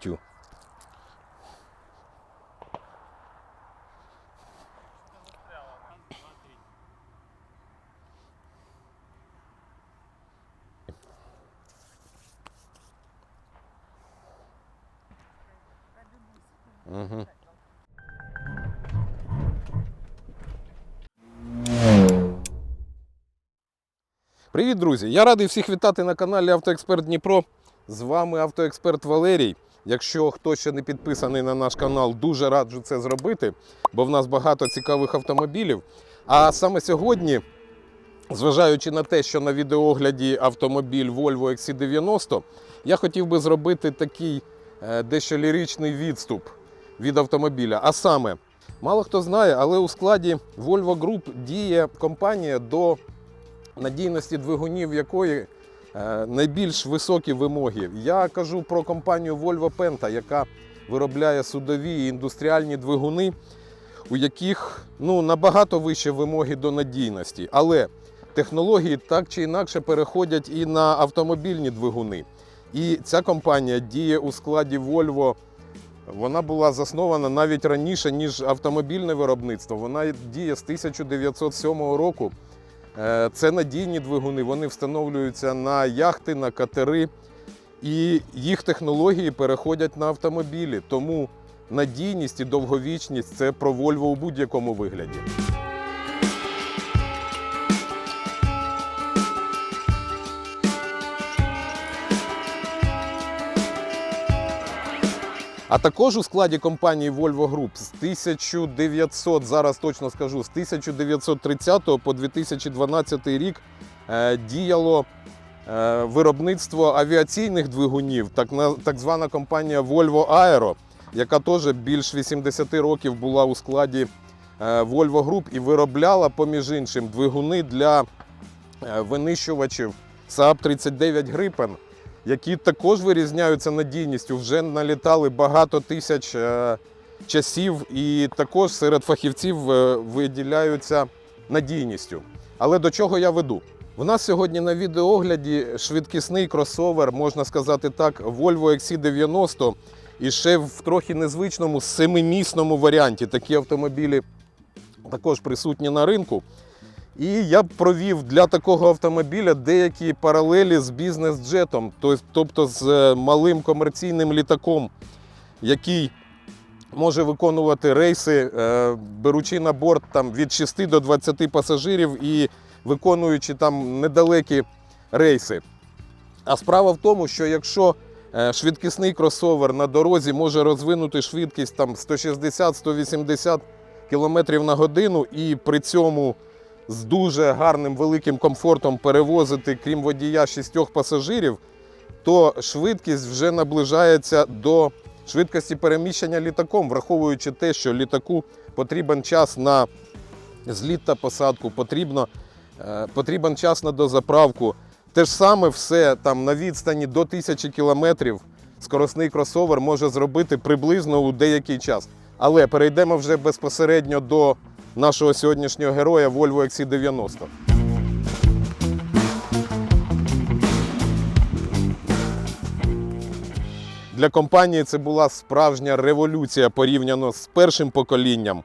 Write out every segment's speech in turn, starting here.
就。Привіт, друзі! Я радий всіх вітати на каналі Автоексперт Дніпро. З вами автоексперт Валерій. Якщо хто ще не підписаний на наш канал, дуже раджу це зробити, бо в нас багато цікавих автомобілів. А саме сьогодні, зважаючи на те, що на відеоогляді автомобіль Volvo XC90, я хотів би зробити такий е, дещо ліричний відступ від автомобіля. А саме, мало хто знає, але у складі Volvo Group діє компанія до надійності двигунів якої е, найбільш високі вимоги. Я кажу про компанію Volvo Penta, яка виробляє судові і індустріальні двигуни, у яких ну, набагато вищі вимоги до надійності. Але технології так чи інакше переходять і на автомобільні двигуни. І ця компанія діє у складі Volvo. Вона була заснована навіть раніше, ніж автомобільне виробництво. Вона діє з 1907 року. Е, Це надійні двигуни, вони встановлюються на яхти, на катери, і їх технології переходять на автомобілі. Тому надійність і довговічність це про Volvo у будь-якому вигляді. А також у складі компанії Volvo Group з 1900, зараз точно скажу, з 1930 по 2012 рік е, діяло е, виробництво авіаційних двигунів, так, звана компанія Volvo Aero, яка теж більш 80 років була у складі е, Volvo Group і виробляла, поміж іншим, двигуни для винищувачів Saab 39 Gripen які також вирізняються надійністю. Вже налітали багато тисяч е, часів, і також серед фахівців е, виділяються надійністю. Але до чого я веду? У нас сьогодні на відеогляді швидкісний кросовер, можна сказати так, Volvo XC90 і ще в трохи незвичному семимісному варіанті. Такі автомобілі також присутні на ринку. І я провів для такого автомобіля деякі паралелі з бізнес-джетом, тобто з е, малим комерційним літаком, який може виконувати рейси, е, беручи на борт там, від 6 до 20 пасажирів і виконуючи там недалекі рейси. А справа в тому, що якщо е, швидкісний кросовер на дорозі може розвинути швидкість там 160-180 км на годину і при цьому з дуже гарним великим комфортом перевозити, крім водія, шістьох пасажирів, то швидкість вже наближається до швидкості переміщення літаком, враховуючи те, що літаку потрібен час на зліт та посадку, потрібно, е, потрібен час на дозаправку. Те ж саме все там на відстані до 1000 кілометрів скоросний кросовер може зробити приблизно у деякий час. Але перейдемо вже безпосередньо до нашого сьогоднішнього героя Volvo XC90. Для компанії це була справжня революція порівняно з першим поколінням.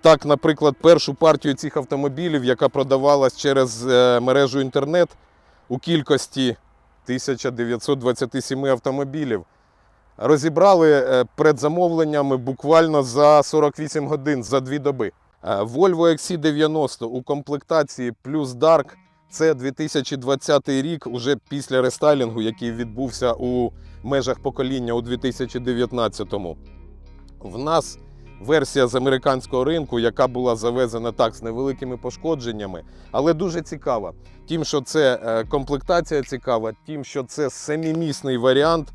Так, наприклад, першу партію цих автомобілів, яка продавалась через е, мережу інтернет у кількості 1927 автомобілів, розібрали е, предзамовленнями буквально за 48 годин, за дві доби. Е, Volvo XC90 у комплектації плюс Dark це 2020 рік, уже після рестайлінгу, який відбувся у межах покоління у 2019-му. В нас версія з американського ринку, яка була завезена так з невеликими пошкодженнями, але дуже цікава. Тим, що це е, комплектація цікава, тим, що це семимісний варіант.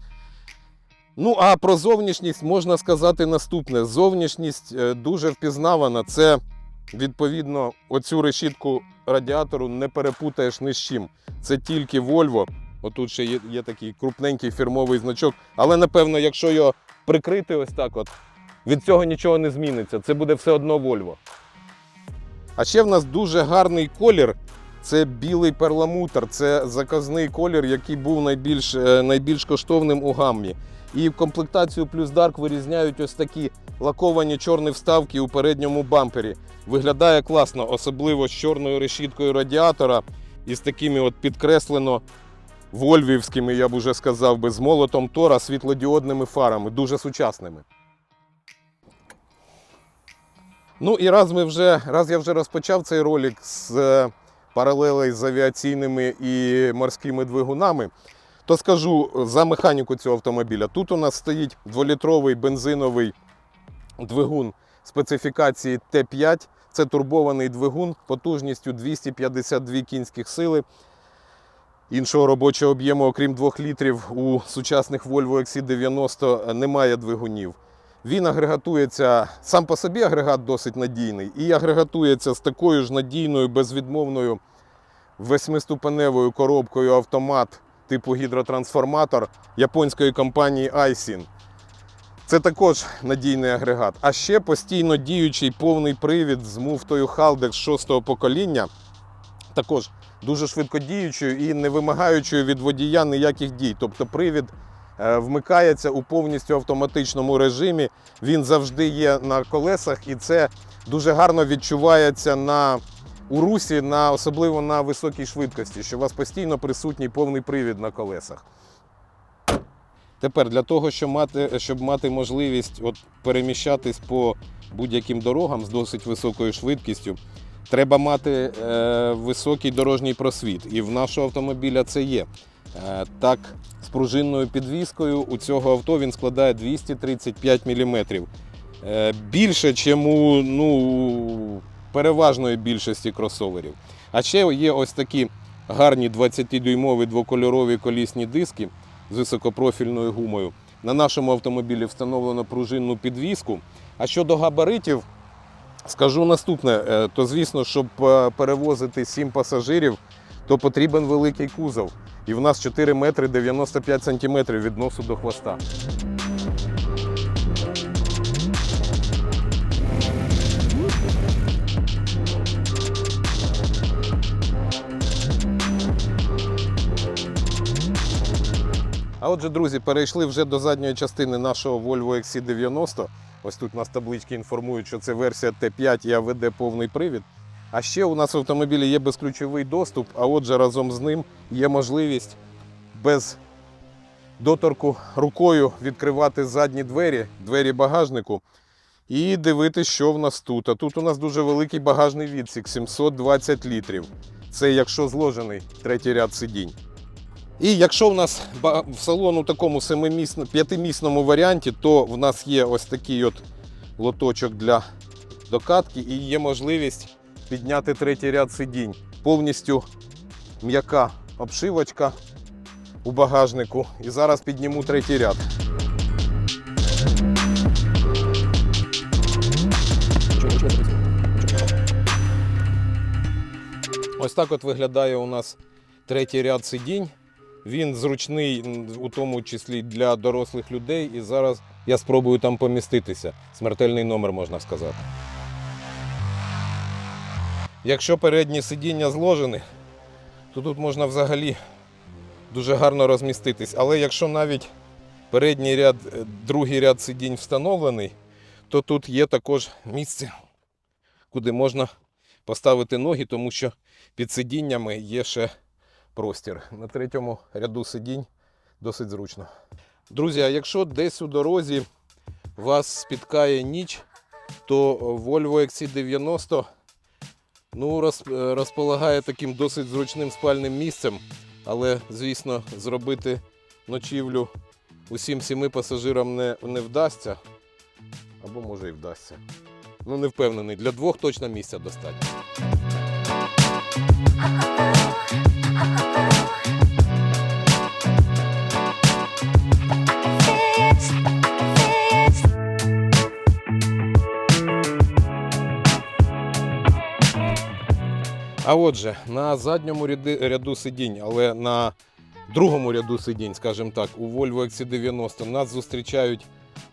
Ну, а про зовнішність можна сказати наступне: зовнішність е, дуже впізнавана. Це відповідно оцю решітку радіатору не перепутаєш ні з чим. Це тільки Volvo. Отут ще є, є такий крупненький фірмовий значок. Але напевно, якщо його прикрити ось так, от, від цього нічого не зміниться. Це буде все одно Volvo. А ще в нас дуже гарний колір Це білий перламутр, це заказний колір, який був найбільш, е, найбільш коштовним у гаммі. І в комплектацію плюс Dark вирізняють ось такі лаковані чорні вставки у передньому бампері. Виглядає класно, особливо з чорною решіткою радіатора і з такими от підкреслено вольвівськими, я б уже сказав би, з молотом Тора світлодіодними фарами, дуже сучасними. Ну і раз ми вже, раз я вже розпочав цей ролик з е, паралелей з авіаційними і морськими двигунами, то скажу за механіку цього автомобіля. Тут у нас стоїть 2-літровий бензиновий двигун специфікації Т5. Це турбований двигун потужністю 252 кінських сили. Іншого робочого об'єму, окрім 2 літрів, у сучасних Volvo XC90 немає двигунів. Він агрегатується, сам по собі агрегат досить надійний, і агрегатується з такою ж надійною, безвідмовною восьмиступеневою коробкою автомат типу гідротрансформатор японської компанії Aisin. Це також надійний агрегат. А ще постійно діючий повний привід з муфтою Haldex 6-го покоління. Також дуже швидкодіючою і не вимагаючою від водія ніяких дій. Тобто привід е, вмикається у повністю автоматичному режимі. Він завжди є на колесах, і це дуже гарно відчувається на у русі, на, особливо на високій швидкості, що у вас постійно присутній повний привід на колесах. Тепер для того, щоб мати, щоб мати можливість от переміщатись по будь-яким дорогам з досить високою швидкістю, треба мати е, високий дорожній просвіт. І в нашого автомобіля це є. Е, так, з пружинною підвіскою у цього авто він складає 235 мм. Е, більше, ніж у ну, переважної більшості кросоверів. А ще є ось такі гарні 20-дюймові двокольорові колісні диски з високопрофільною гумою. На нашому автомобілі встановлено пружинну підвіску. А щодо габаритів, скажу наступне: Е, то звісно, щоб е, перевозити 7 пасажирів, то потрібен великий кузов. І в нас 4 метри 95 сантиметрів від носу до хвоста. А отже, друзі, перейшли вже до задньої частини нашого Volvo XC90. Ось тут нас таблички інформують, що це версія Т5 і АВД повний привід. А ще у нас в автомобілі є безключовий доступ, а отже, разом з ним є можливість без доторку рукою відкривати задні двері, двері багажнику і дивитися, що в нас тут. А тут у нас дуже великий багажний відсік 720 літрів. Це якщо зложений третій ряд сидінь. І якщо в нас в салон у такому п'ятимісному варіанті, то в нас є ось такий от лоточок для докатки і є можливість підняти третій ряд сидінь. Повністю м'яка обшивочка у багажнику. І зараз підніму третій ряд. Ось так от виглядає у нас третій ряд сидінь. Він зручний у тому числі для дорослих людей. І зараз я спробую там поміститися. Смертельний номер можна сказати. Якщо передні сидіння зложені, то тут можна взагалі дуже гарно розміститись. Але якщо навіть передній ряд, е, другий ряд сидінь встановлений, то тут є також місце, куди можна поставити ноги, тому що під сидіннями є ще простір. На третьому ряду сидінь досить зручно. Друзі, а якщо десь у дорозі вас спіткає ніч, то Volvo XC90 ну, е, розполагає таким досить зручним спальним місцем, але, звісно, зробити ночівлю усім сіми пасажирам не, не вдасться. Або може і вдасться. Ну, не впевнений. Для двох точно місця достатньо. А отже, на задньому ряду сидінь, але на другому ряду сидінь, скажімо так, у Volvo XC90 нас зустрічають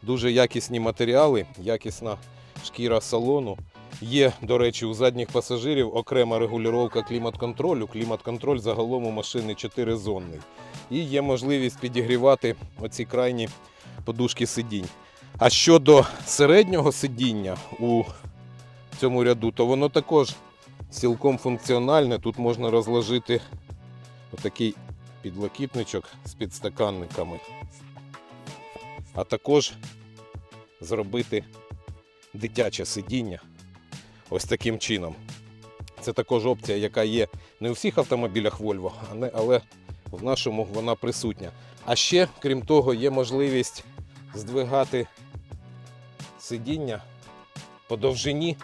дуже якісні матеріали, якісна шкіра салону. Є, до речі, у задніх пасажирів окрема регулювання клімат-контролю. Клімат-контроль загалом у машини 4-зонний. І є можливість підігрівати оці крайні подушки сидінь. А щодо середнього сидіння у цьому ряду, то воно також цілком функціональне. Тут можна розложити отакий підлокітничок з підстаканниками, а також зробити дитяче сидіння ось таким чином. Це також опція, яка є не у всіх автомобілях Volvo, але в нашому вона присутня. А ще, крім того, є можливість здвигати сидіння по довжині,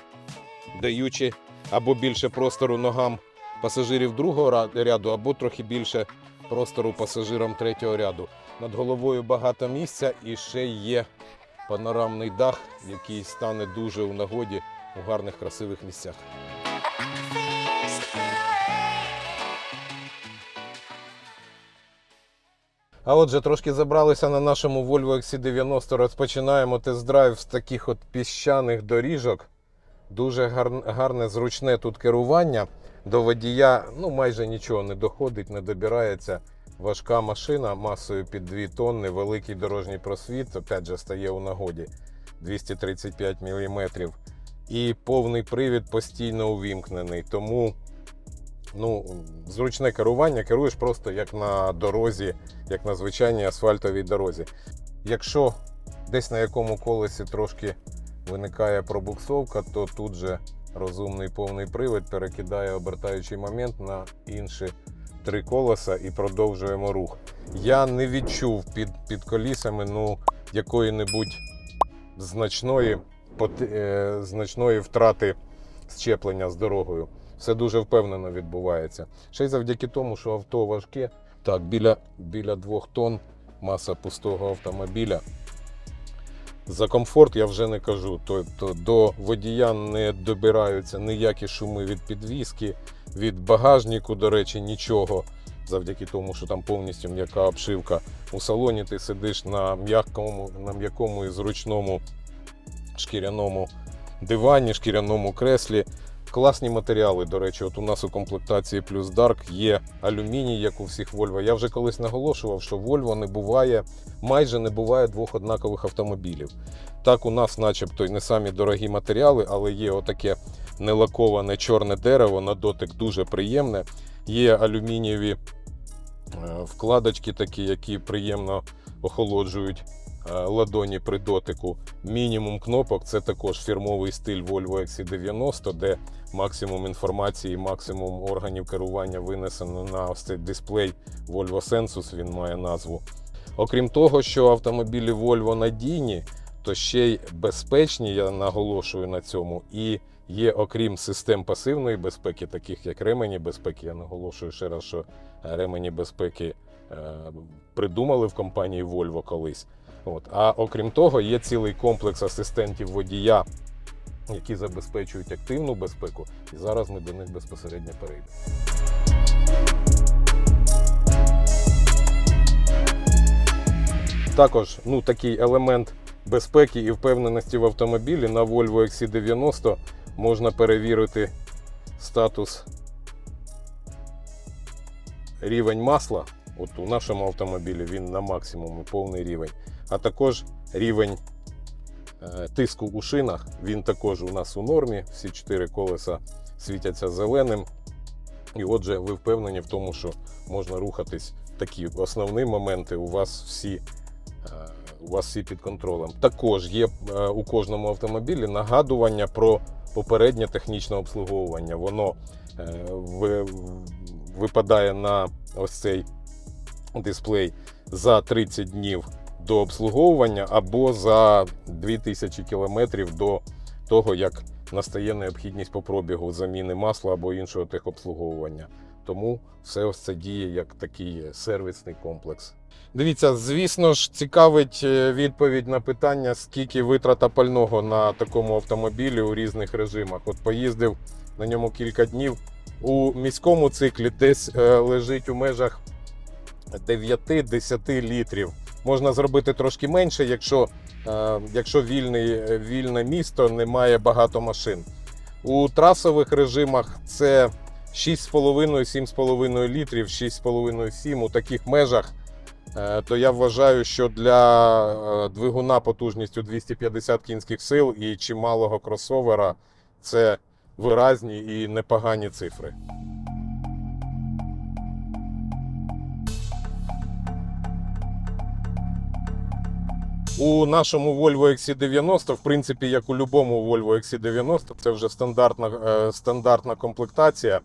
даючи або більше простору ногам пасажирів другого ряду, або трохи більше простору пасажирам третього ряду. Над головою багато місця і ще є панорамний дах, який стане дуже у нагоді у гарних красивих місцях. А отже, трошки забралися на нашому Volvo XC90. Розпочинаємо тест-драйв з таких от піщаних доріжок. Дуже гарне, зручне тут керування. До водія ну, майже нічого не доходить, не добирається. Важка машина масою під 2 тонни, великий дорожній просвіт, опять же, стає у нагоді 235 мм. І повний привід постійно увімкнений. Тому ну, зручне керування, керуєш просто як на дорозі, як на звичайній асфальтовій дорозі. Якщо десь на якому колесі трошки виникає пробуксовка, то тут же розумний повний привід перекидає обертаючий момент на інші три колеса і продовжуємо рух. Я не відчув під, під колісами ну, якої-небудь значної, значної втрати щеплення з дорогою. Все дуже впевнено відбувається. Ще й завдяки тому, що авто важке. Так, біля, біля двох тонн маса пустого автомобіля. За комфорт я вже не кажу. Тобто до водія не добираються ніякі шуми від підвіски, від багажнику, до речі, нічого. Завдяки тому, що там повністю м'яка обшивка. У салоні ти сидиш на м'якому, на і зручному шкіряному дивані, шкіряному креслі. Класні матеріали, до речі, от у нас у комплектації плюс Dark є алюміній, як у всіх Volvo. Я вже колись наголошував, що Volvo не буває, майже не буває двох однакових автомобілів. Так, у нас, начебто, й не самі дорогі матеріали, але є отаке нелаковане чорне дерево, на дотик дуже приємне. Є алюмінієві е, вкладочки, такі, які приємно охолоджують ладоні при дотику. Мінімум кнопок це також фірмовий стиль Volvo XC90, де максимум інформації, максимум органів керування винесено на ось цей дисплей Volvo Sensus, він має назву. Окрім того, що автомобілі Volvo надійні, то ще й безпечні, я наголошую на цьому. І є, окрім систем пасивної безпеки, таких як ремені безпеки, я наголошую ще раз, що ремені безпеки е, придумали в компанії Volvo колись. От. А окрім того, є цілий комплекс асистентів водія, які забезпечують активну безпеку. І зараз ми до них безпосередньо перейдемо. Також ну, такий елемент безпеки і впевненості в автомобілі на Volvo XC90 можна перевірити статус рівень масла. От у нашому автомобілі він на максимумі повний рівень. А також рівень е, тиску у шинах. Він також у нас у нормі. Всі чотири колеса світяться зеленим. І отже, ви впевнені в тому, що можна рухатись. Такі основні моменти у вас всі. е, У вас всі під контролем. Також є е, у кожному автомобілі нагадування про попереднє технічне обслуговування. Воно випадає на ось цей дисплей за 30 днів до обслуговування або за 2000 кілометрів до того, як настає необхідність по пробігу заміни масла або іншого техобслуговування. Тому все ось це діє як такий сервісний комплекс. Дивіться, звісно ж, цікавить е, відповідь на питання, скільки витрата пального на такому автомобілі у різних режимах. От поїздив на ньому кілька днів. У міському циклі десь е, лежить у межах 9-10 літрів. Можна зробити трошки менше, якщо, е, якщо вільний, вільне місто, немає багато машин. У трасових режимах це 6,5-7,5 літрів, 6,5-7 у таких межах. Е, То я вважаю, що для е, двигуна потужністю 250 кінських сил і чималого кросовера це виразні і непогані цифри. У нашому Volvo XC90, в принципі, як у будь-якому Volvo XC90, це вже стандартна, е, стандартна комплектація.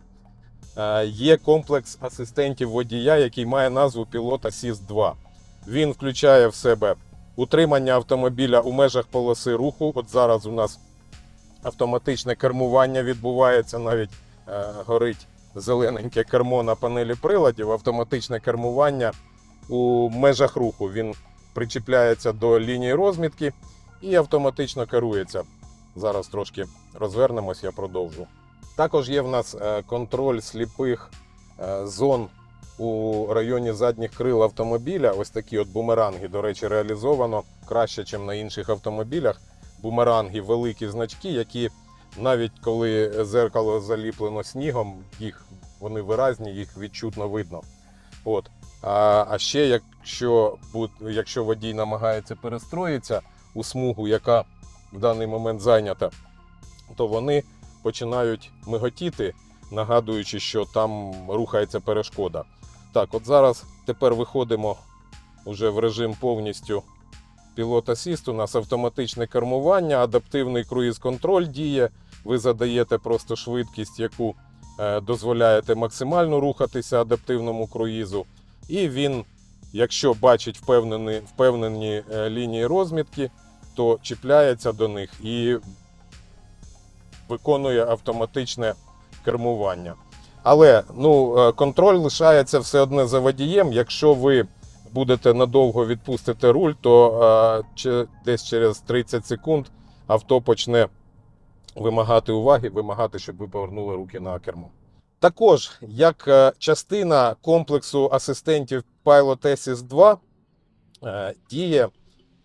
Е, Є комплекс асистентів водія, який має назву Pilot Assist 2. Він включає в себе утримання автомобіля у межах полоси руху. От зараз у нас автоматичне кермування відбувається, навіть е, горить зелененьке кермо на панелі приладів, автоматичне кермування у межах руху. Він причіпляється до лінії розмітки і автоматично керується. Зараз трошки розвернемось, я продовжу. Також є в нас е, контроль сліпих е, зон у районі задніх крил автомобіля. Ось такі от бумеранги, до речі, реалізовано краще, ніж на інших автомобілях. Бумеранги великі значки, які навіть коли зеркало заліплено снігом, їх вони виразні, їх відчутно видно. От. А, а ще, якщо, якщо водій намагається перестроїтися у смугу, яка в даний момент зайнята, то вони починають миготіти, нагадуючи, що там рухається перешкода. Так, от зараз тепер виходимо вже в режим повністю пілот асіст. У нас автоматичне кермування, адаптивний круїз-контроль діє. Ви задаєте просто швидкість, яку е, дозволяєте максимально рухатися адаптивному круїзу. І він, якщо бачить впевнені, впевнені е, лінії розмітки, то чіпляється до них і виконує автоматичне кермування. Але ну, е, контроль лишається все одне за водієм. Якщо ви будете надовго відпустити руль, то е, че- десь через 30 секунд авто почне вимагати уваги, вимагати, щоб ви повернули руки на кермо. Також, як е, частина комплексу асистентів Pilot Assist 2, е, діє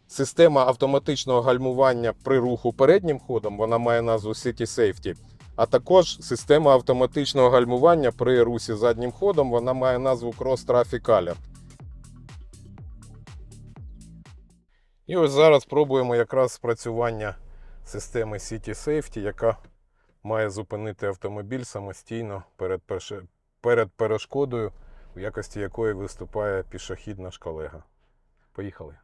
система автоматичного гальмування при руху переднім ходом, вона має назву City Safety, а також система автоматичного гальмування при русі заднім ходом, вона має назву Cross Traffic Alert. І ось зараз пробуємо якраз спрацювання системи City Safety, яка має зупинити автомобіль самостійно перед, перед перешкодою, в якості якої виступає пішохід наш колега. Поїхали.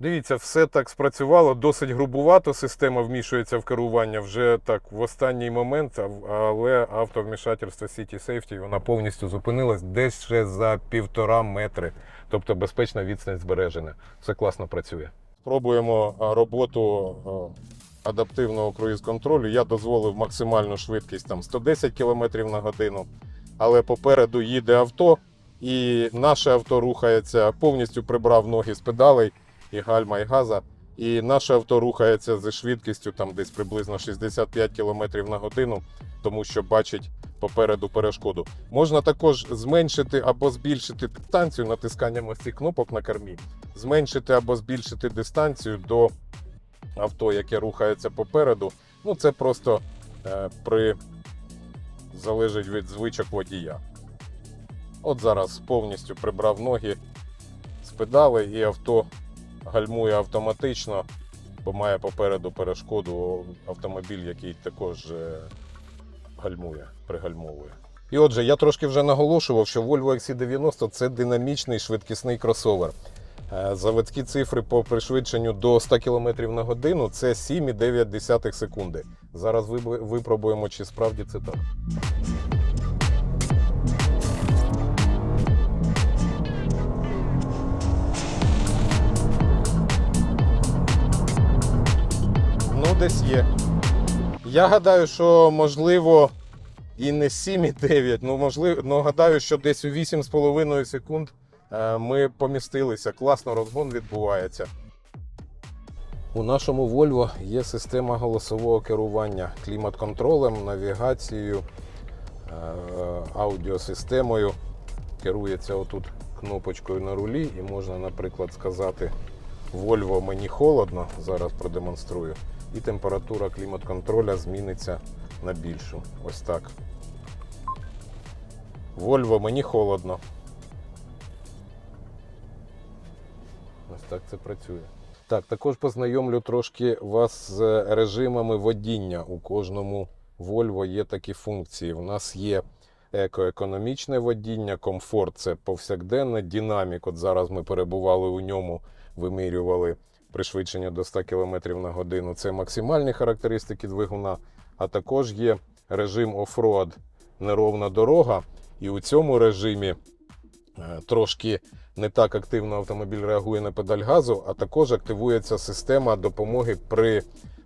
Дивіться, все так спрацювало, досить грубувато. Система вмішується в керування вже так в останній момент, але автовмішательство City Safety вона повністю зупинилась десь за півтора метри. Тобто безпечна відстань збережена. Все класно працює. Спробуємо роботу адаптивного круїз-контролю. Я дозволив максимальну швидкість там 110 км на годину, але попереду їде авто, і наше авто рухається, повністю прибрав ноги з педалей і гальма, і газа. І наше авто рухається зі швидкістю там десь приблизно 65 км на годину, тому що бачить попереду перешкоду. Можна також зменшити або збільшити дистанцію натисканням ось цих кнопок на кермі, зменшити або збільшити дистанцію до авто, яке рухається попереду. Ну це просто е, при залежить від звичок водія. От зараз повністю прибрав ноги з педалей і авто гальмує автоматично, бо має попереду перешкоду автомобіль, який також е, гальмує, пригальмовує. І отже, я трошки вже наголошував, що Volvo XC90 це динамічний швидкісний кросовер. Е, Заводські цифри по пришвидшенню до 100 км на годину це 7,9 секунди. Зараз випробуємо, чи справді це так. Десь є. Я гадаю, що можливо і не 7,9, ну можливо, ну гадаю, що десь у 8,5 секунд е, ми помістилися. Класно розгон відбувається. У нашому Volvo є система голосового керування клімат-контролем, навігацією, е, аудіосистемою. Керується отут кнопочкою на рулі, і можна, наприклад, сказати Volvo мені холодно, зараз продемонструю. І температура клімат-контроля зміниться на більшу. Ось так. Volvo мені холодно. Ось так це працює. Так, також познайомлю трошки вас з режимами водіння. У кожному Volvo є такі функції. У нас є екоекономічне водіння, комфорт це повсякденне, динамік. От зараз ми перебували у ньому, вимірювали пришвидшення до 100 км на годину. Це максимальні характеристики двигуна. А також є режим оффроад неровна дорога. І у цьому режимі е, трошки не так активно автомобіль реагує на педаль газу, а також активується система допомоги при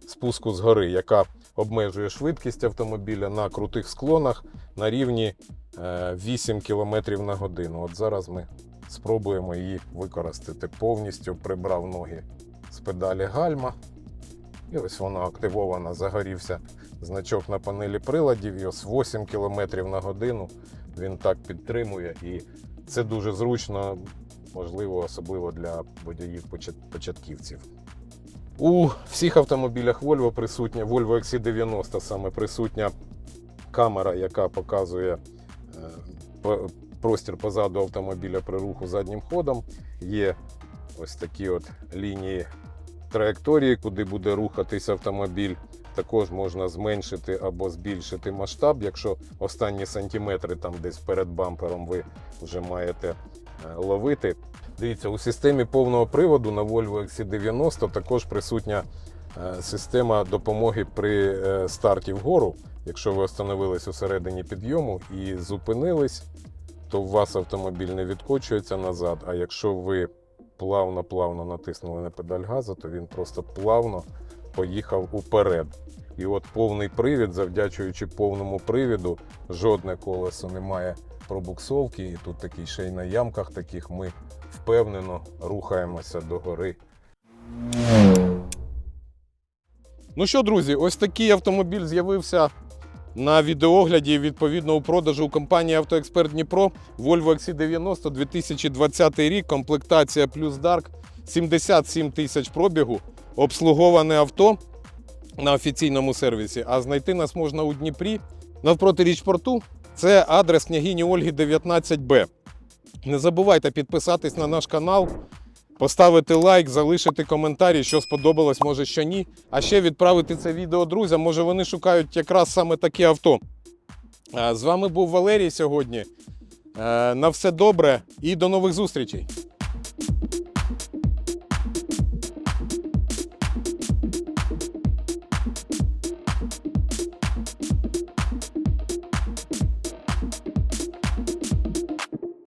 спуску з гори, яка обмежує швидкість автомобіля на крутих склонах на рівні е, 8 км на годину. От зараз ми спробуємо її використати. Повністю прибрав ноги педалі гальма. І ось вона активована, загорівся значок на панелі приладів. І ось 8 км на годину він так підтримує. І це дуже зручно, можливо, особливо для водіїв початківців. У всіх автомобілях Volvo присутня, Volvo XC90 саме присутня камера, яка показує е, простір позаду автомобіля при руху заднім ходом. Є ось такі от лінії траєкторії, куди буде рухатись автомобіль. Також можна зменшити або збільшити масштаб, якщо останні сантиметри там десь перед бампером ви вже маєте е, ловити. Дивіться, у системі повного приводу на Volvo XC90 також присутня е, система допомоги при е, старті вгору. Якщо ви остановились у середині підйому і зупинились, то у вас автомобіль не відкочується назад. А якщо ви плавно-плавно натиснули на педаль газу, то він просто плавно поїхав уперед. І от повний привід, завдячуючи повному привіду, жодне колесо не має пробуксовки. І тут такий ще й на ямках таких ми впевнено рухаємося до гори. Ну що, друзі, ось такий автомобіль з'явився на відеогляді і, відповідно у продажу у компанії Автоексперт Дніпро Volvo XC90 2020 рік, комплектація плюс Dark, 77 тисяч пробігу, обслуговане авто на офіційному сервісі. А знайти нас можна у Дніпрі навпроти річпорту. Це адрес княгині Ольги 19Б. Не забувайте підписатись на наш канал, поставити лайк, залишити коментарі, що сподобалось, може, що ні. А ще відправити це відео друзям. Може, вони шукають якраз саме таке авто. З вами був Валерій сьогодні. Е, На все добре і до нових зустрічей.